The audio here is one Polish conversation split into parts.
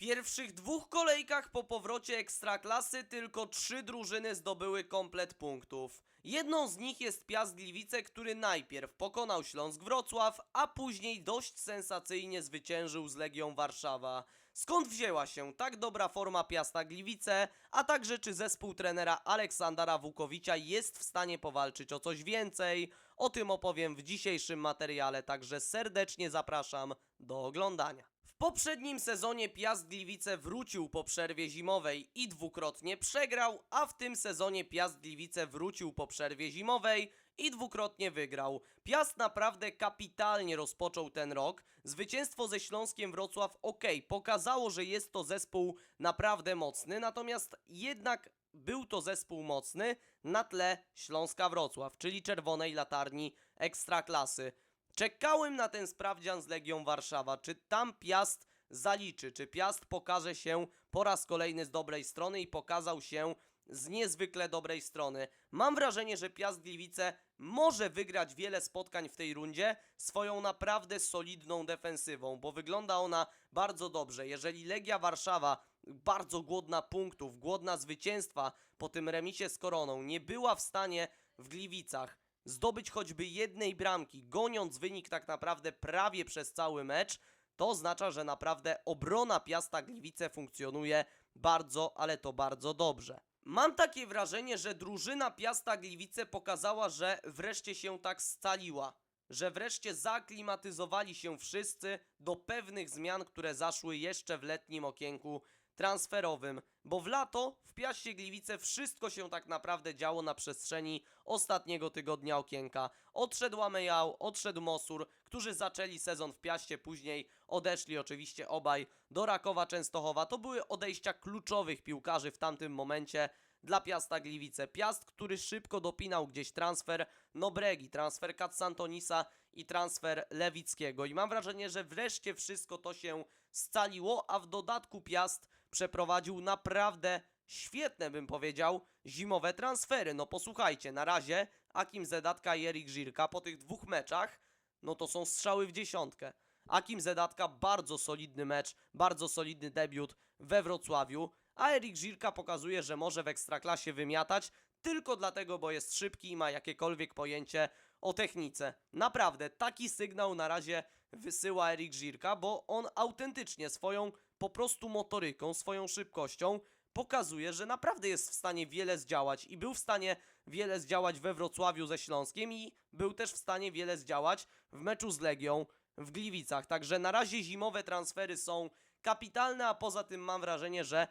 pierwszych dwóch kolejkach po powrocie Ekstraklasy tylko trzy drużyny zdobyły komplet punktów. Jedną z nich jest Piast Gliwice, który najpierw pokonał Śląsk Wrocław, a później dość sensacyjnie zwyciężył z Legią Warszawa. Skąd wzięła się tak dobra forma Piasta Gliwice, a także czy zespół trenera Aleksandra Wukowicza jest w stanie powalczyć o coś więcej? O tym opowiem w dzisiejszym materiale, także serdecznie zapraszam do oglądania. Poprzednim sezonie Piast Gliwice wrócił po przerwie zimowej i dwukrotnie przegrał, a w tym sezonie Piast Gliwice wrócił po przerwie zimowej i dwukrotnie wygrał. Piast naprawdę kapitalnie rozpoczął ten rok. Zwycięstwo ze Śląskiem Wrocław ok, pokazało, że jest to zespół naprawdę mocny, natomiast jednak był to zespół mocny na tle Śląska Wrocław, czyli czerwonej latarni ekstraklasy. Czekałem na ten sprawdzian z Legią Warszawa. Czy tam Piast zaliczy? Czy Piast pokaże się po raz kolejny z dobrej strony i pokazał się z niezwykle dobrej strony? Mam wrażenie, że Piast Gliwice może wygrać wiele spotkań w tej rundzie swoją naprawdę solidną defensywą, bo wygląda ona bardzo dobrze. Jeżeli Legia Warszawa, bardzo głodna punktów, głodna zwycięstwa po tym remisie z Koroną, nie była w stanie w Gliwicach zdobyć choćby jednej bramki, goniąc wynik tak naprawdę prawie przez cały mecz, to oznacza, że naprawdę obrona Piasta Gliwice funkcjonuje bardzo, ale to bardzo dobrze. Mam takie wrażenie, że drużyna Piasta Gliwice pokazała, że wreszcie się tak scaliła, że wreszcie zaaklimatyzowali się wszyscy do pewnych zmian, które zaszły jeszcze w letnim okienku transferowym, bo w lato w Piaście Gliwice wszystko się tak naprawdę działo na przestrzeni ostatniego tygodnia okienka. Odszedł Amejał, odszedł Mosur, którzy zaczęli sezon w Piaście, później odeszli oczywiście obaj do Rakowa Częstochowa. To były odejścia kluczowych piłkarzy w tamtym momencie dla Piasta Gliwice. Piast, który szybko dopinał gdzieś transfer Nobregi, transfer Katsantonisa i transfer Lewickiego. I mam wrażenie, że wreszcie wszystko to się scaliło, a w dodatku Piast przeprowadził naprawdę świetne, bym powiedział, zimowe transfery. No posłuchajcie, na razie Akim Zedatka i Erik Żirka po tych dwóch meczach, no to są strzały w dziesiątkę. Akim Zedatka bardzo solidny mecz, bardzo solidny debiut we Wrocławiu, a Erik Żirka pokazuje, że może w Ekstraklasie wymiatać tylko dlatego, bo jest szybki i ma jakiekolwiek pojęcie o technice. Naprawdę, taki sygnał na razie wysyła Erik Żirka, bo on autentycznie swoją po prostu motoryką, swoją szybkością pokazuje, że naprawdę jest w stanie wiele zdziałać i był w stanie wiele zdziałać we Wrocławiu ze Śląskiem i był też w stanie wiele zdziałać w meczu z Legią w Gliwicach. Także na razie zimowe transfery są kapitalne, a poza tym mam wrażenie, że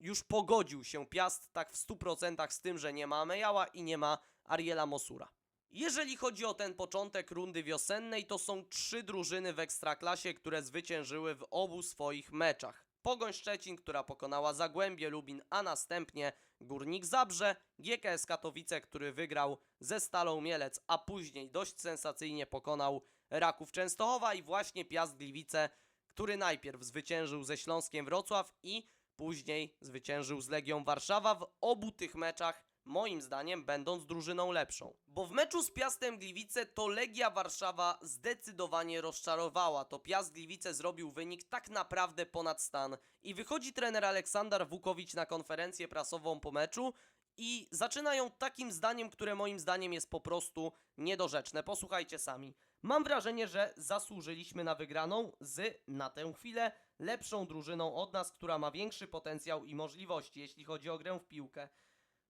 już pogodził się Piast tak w 100% z tym, że nie ma Mejała i nie ma Ariela Mosura. Jeżeli chodzi o ten początek rundy wiosennej, to są trzy drużyny w Ekstraklasie, które zwyciężyły w obu swoich meczach. Pogoń Szczecin, która pokonała Zagłębie Lubin, a następnie Górnik Zabrze, GKS Katowice, który wygrał ze Stalą Mielec, a później dość sensacyjnie pokonał Raków Częstochowa i właśnie Piast Gliwice, który najpierw zwyciężył ze Śląskiem Wrocław i później zwyciężył z Legią Warszawa w obu tych meczach, moim zdaniem będąc drużyną lepszą. Bo w meczu z Piastem Gliwice to Legia Warszawa zdecydowanie rozczarowała. To Piast Gliwice zrobił wynik tak naprawdę ponad stan. I wychodzi trener Aleksander Wukowicz na konferencję prasową po meczu i zaczynają takim zdaniem, które moim zdaniem jest po prostu niedorzeczne. Posłuchajcie sami. Mam wrażenie, że zasłużyliśmy na wygraną z, na tę chwilę, lepszą drużyną od nas, która ma większy potencjał i możliwości, jeśli chodzi o grę w piłkę.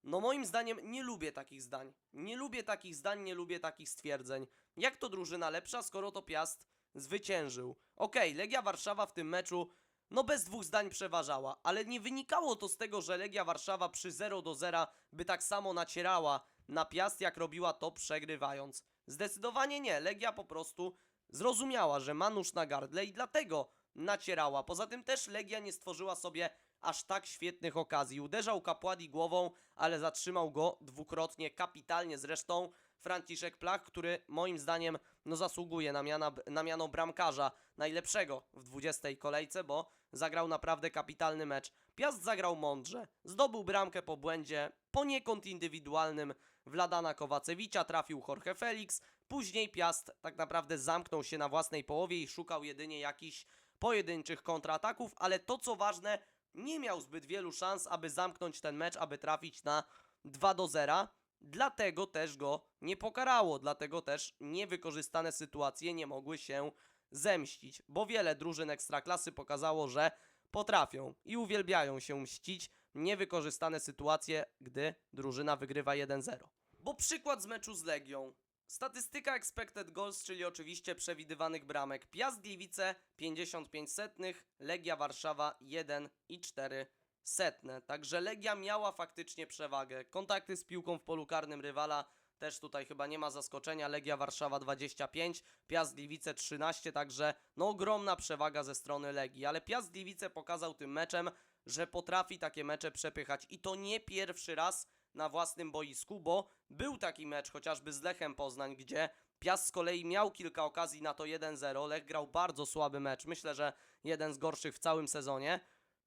No moim zdaniem nie lubię takich zdań. Nie lubię takich zdań, nie lubię takich stwierdzeń. Jak to drużyna lepsza, skoro to Piast zwyciężył? Okej, Legia Warszawa w tym meczu no bez dwóch zdań przeważała, ale nie wynikało to z tego, że Legia Warszawa przy 0 do 0 by tak samo nacierała na Piast, jak robiła to przegrywając. Zdecydowanie nie, Legia po prostu zrozumiała, że ma nóż na gardle i dlatego nacierała. Poza tym też Legia nie stworzyła sobie aż tak świetnych okazji. Uderzał Kapładi głową, ale zatrzymał go dwukrotnie, kapitalnie zresztą. Franciszek Plach, który moim zdaniem no, zasługuje na, miana, na miano bramkarza najlepszego w 20 kolejce, bo zagrał naprawdę kapitalny mecz. Piast zagrał mądrze, zdobył bramkę po błędzie, poniekąd indywidualnym Wladana Kowacewicza, trafił Jorge Felix, później Piast tak naprawdę zamknął się na własnej połowie i szukał jedynie jakichś pojedynczych kontrataków, ale to co ważne, nie miał zbyt wielu szans, aby zamknąć ten mecz, aby trafić na 2 do 0. Dlatego też go nie pokarało, dlatego też niewykorzystane sytuacje nie mogły się zemścić, bo wiele drużyn ekstraklasy pokazało, że potrafią i uwielbiają się mścić niewykorzystane sytuacje, gdy drużyna wygrywa 1-0. Bo przykład z meczu z Legią. Statystyka expected goals, czyli oczywiście przewidywanych bramek. Piast Gliwice 55 setnych, Legia Warszawa 1,4 setne. Także Legia miała faktycznie przewagę. Kontakty z piłką w polu karnym rywala też tutaj chyba nie ma zaskoczenia. Legia Warszawa 25, Piast Gliwice 13, także no ogromna przewaga ze strony Legii. Ale Piast Gliwice pokazał tym meczem, że potrafi takie mecze przepychać i to nie pierwszy raz na własnym boisku, bo był taki mecz chociażby z Lechem Poznań, gdzie Piast z kolei miał kilka okazji na to 1-0. Lech grał bardzo słaby mecz, myślę, że jeden z gorszych w całym sezonie.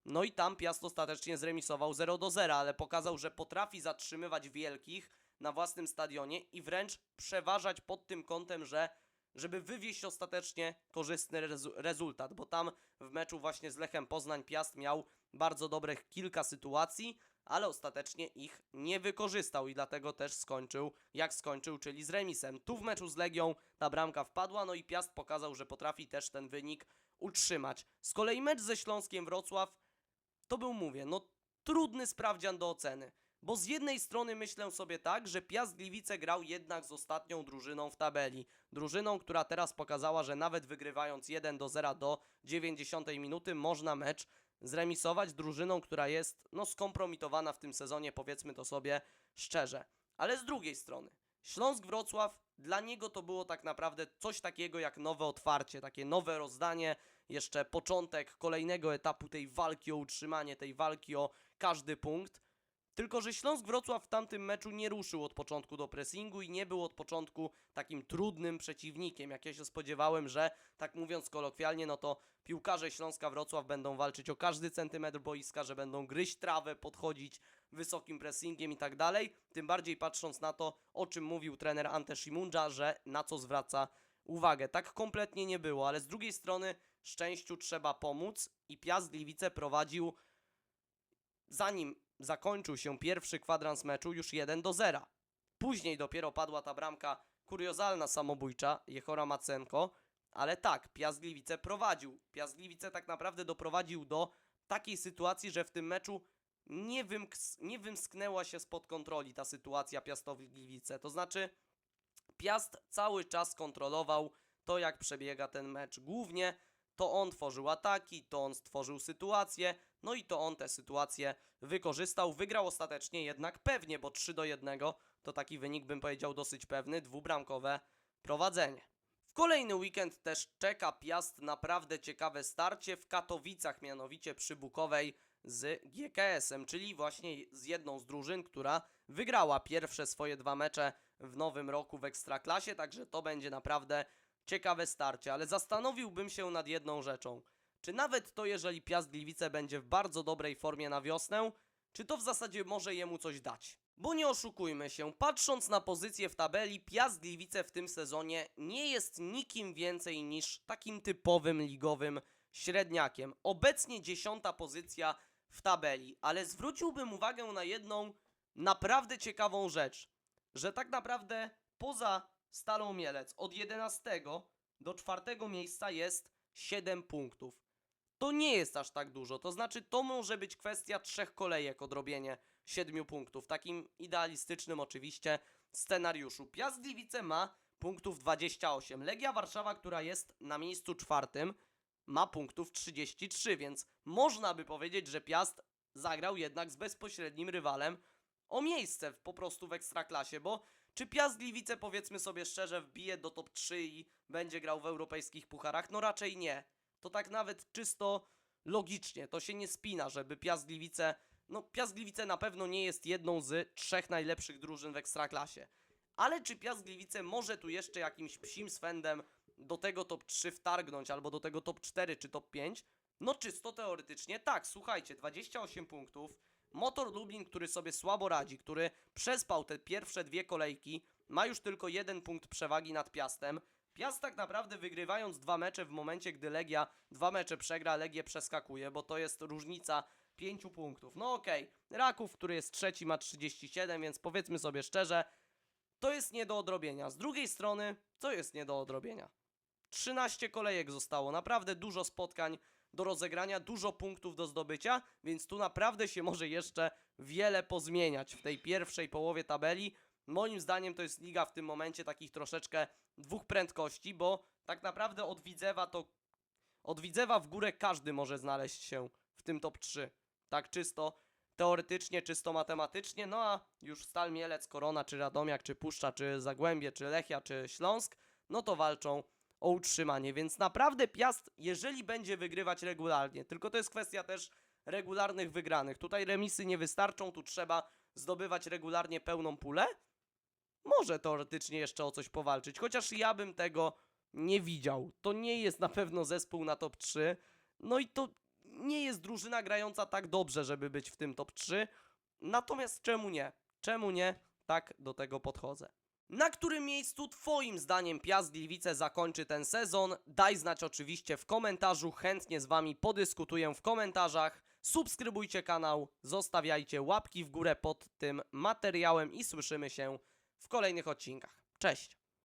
No i tam Piast ostatecznie zremisował 0 do 0, ale pokazał, że potrafi zatrzymywać wielkich na własnym stadionie i wręcz przeważać pod tym kątem, że żeby wywieźć ostatecznie korzystny rezu- rezultat, bo tam w meczu właśnie z Lechem Poznań Piast miał bardzo dobrych kilka sytuacji, ale ostatecznie ich nie wykorzystał i dlatego też skończył jak skończył, czyli z remisem. Tu w meczu z Legią ta bramka wpadła, no i Piast pokazał, że potrafi też ten wynik utrzymać. Z kolei mecz ze Śląskiem Wrocław to był, mówię, no trudny sprawdzian do oceny. Bo z jednej strony myślę sobie tak, że Piast Gliwice grał jednak z ostatnią drużyną w tabeli. Drużyną, która teraz pokazała, że nawet wygrywając 1 do 0 do 90 minuty można mecz zremisować. Drużyną, która jest no skompromitowana w tym sezonie, powiedzmy to sobie szczerze. Ale z drugiej strony, Śląsk Wrocław, dla niego to było tak naprawdę coś takiego jak nowe otwarcie, takie nowe rozdanie, jeszcze początek kolejnego etapu tej walki o utrzymanie, tej walki o każdy punkt. Tylko, że Śląsk Wrocław w tamtym meczu nie ruszył od początku do pressingu i nie był od początku takim trudnym przeciwnikiem, jak ja się spodziewałem, że tak mówiąc kolokwialnie, no to piłkarze Śląska Wrocław będą walczyć o każdy centymetr boiska, że będą gryźć trawę, podchodzić wysokim pressingiem i tak dalej. Tym bardziej patrząc na to, o czym mówił trener Ante Shimundża, że na co zwraca uwagę. Tak kompletnie nie było, ale z drugiej strony szczęściu trzeba pomóc i Piast Gliwice prowadził zanim zakończył się pierwszy kwadrans meczu już 1 do 0. Później dopiero padła ta bramka kuriozalna samobójcza Jechora Macenko, ale tak, Piast prowadził. Piast tak naprawdę doprowadził do takiej sytuacji, że w tym meczu nie, wymks- nie wymsknęła się spod kontroli ta sytuacja Piastowi Gliwice. To znaczy Piast cały czas kontrolował to, jak przebiega ten mecz. Głównie to on tworzył ataki, to on stworzył sytuacje, no i to on te sytuacje wykorzystał. Wygrał ostatecznie jednak pewnie, bo 3 do 1 to taki wynik bym powiedział dosyć pewny, dwubramkowe prowadzenie. W kolejny weekend też czeka Piast naprawdę ciekawe starcie w Katowicach, mianowicie przy Bukowej z GKS-em, czyli właśnie z jedną z drużyn, która wygrała pierwsze swoje dwa mecze w nowym roku w Ekstraklasie, także to będzie naprawdę ciekawe starcie, ale zastanowiłbym się nad jedną rzeczą. Czy nawet to, jeżeli Piast Gliwice będzie w bardzo dobrej formie na wiosnę, czy to w zasadzie może jemu coś dać? Bo nie oszukujmy się, patrząc na pozycję w tabeli, Piast Gliwice w tym sezonie nie jest nikim więcej niż takim typowym ligowym średniakiem. Obecnie dziesiąta pozycja w tabeli, ale zwróciłbym uwagę na jedną naprawdę ciekawą rzecz, że tak naprawdę poza Stalą Mielec od 11 do 4 miejsca jest 7 punktów. To nie jest aż tak dużo, to znaczy to może być kwestia trzech kolejek odrobienie 7 punktów. Takim idealistycznym oczywiście scenariuszu. Piast Gliwice ma punktów 28. Legia Warszawa, która jest na miejscu czwartym, ma punktów 33, więc można by powiedzieć, że Piast zagrał jednak z bezpośrednim rywalem o miejsce w, po prostu w ekstraklasie, bo czy Piast Gliwice, powiedzmy sobie szczerze, wbije do top 3 i będzie grał w europejskich pucharach? No raczej nie. To tak nawet czysto logicznie, to się nie spina, żeby Piast Gliwice... No Piast Gliwice na pewno nie jest jedną z trzech najlepszych drużyn w ekstraklasie. Ale czy Piast Gliwice może tu jeszcze jakimś psim swędem do tego top 3 wtargnąć, albo do tego top 4 czy top 5? No czysto teoretycznie tak, słuchajcie, 28 punktów, Motor Lublin, który sobie słabo radzi, który przespał te pierwsze dwie kolejki, ma już tylko jeden punkt przewagi nad Piastem. Piast tak naprawdę wygrywając dwa mecze w momencie, gdy Legia dwa mecze przegra, Legię przeskakuje, bo to jest różnica 5 punktów. No okej, Raków, który jest trzeci, ma 37, więc powiedzmy sobie szczerze, to jest nie do odrobienia. Z drugiej strony, co jest nie do odrobienia? 13 kolejek zostało, naprawdę dużo spotkań do rozegrania, dużo punktów do zdobycia, więc tu naprawdę się może jeszcze wiele pozmieniać w tej pierwszej połowie tabeli. Moim zdaniem to jest liga w tym momencie takich troszeczkę dwóch prędkości, bo tak naprawdę od Widzewa to od Widzewa w górę każdy może znaleźć się w tym top 3. Tak czysto teoretycznie, czysto matematycznie, no a już Stal Mielec, Korona, czy Radomiak, czy Puszcza, czy Zagłębie, czy Lechia, czy Śląsk, no to walczą o utrzymanie, więc naprawdę Piast, jeżeli będzie wygrywać regularnie, tylko to jest kwestia też regularnych wygranych. Tutaj remisy nie wystarczą, tu trzeba zdobywać regularnie pełną pulę. Może teoretycznie jeszcze o coś powalczyć, chociaż ja bym tego nie widział. To nie jest na pewno zespół na top 3. No i to nie jest drużyna grająca tak dobrze, żeby być w tym top 3. Natomiast czemu nie? Czemu nie? Tak do tego podchodzę. Na którym miejscu Twoim zdaniem Piast Gliwice zakończy ten sezon? Daj znać oczywiście w komentarzu, chętnie z Wami podyskutuję w komentarzach. Subskrybujcie kanał, zostawiajcie łapki w górę pod tym materiałem i słyszymy się w kolejnych odcinkach. Cześć!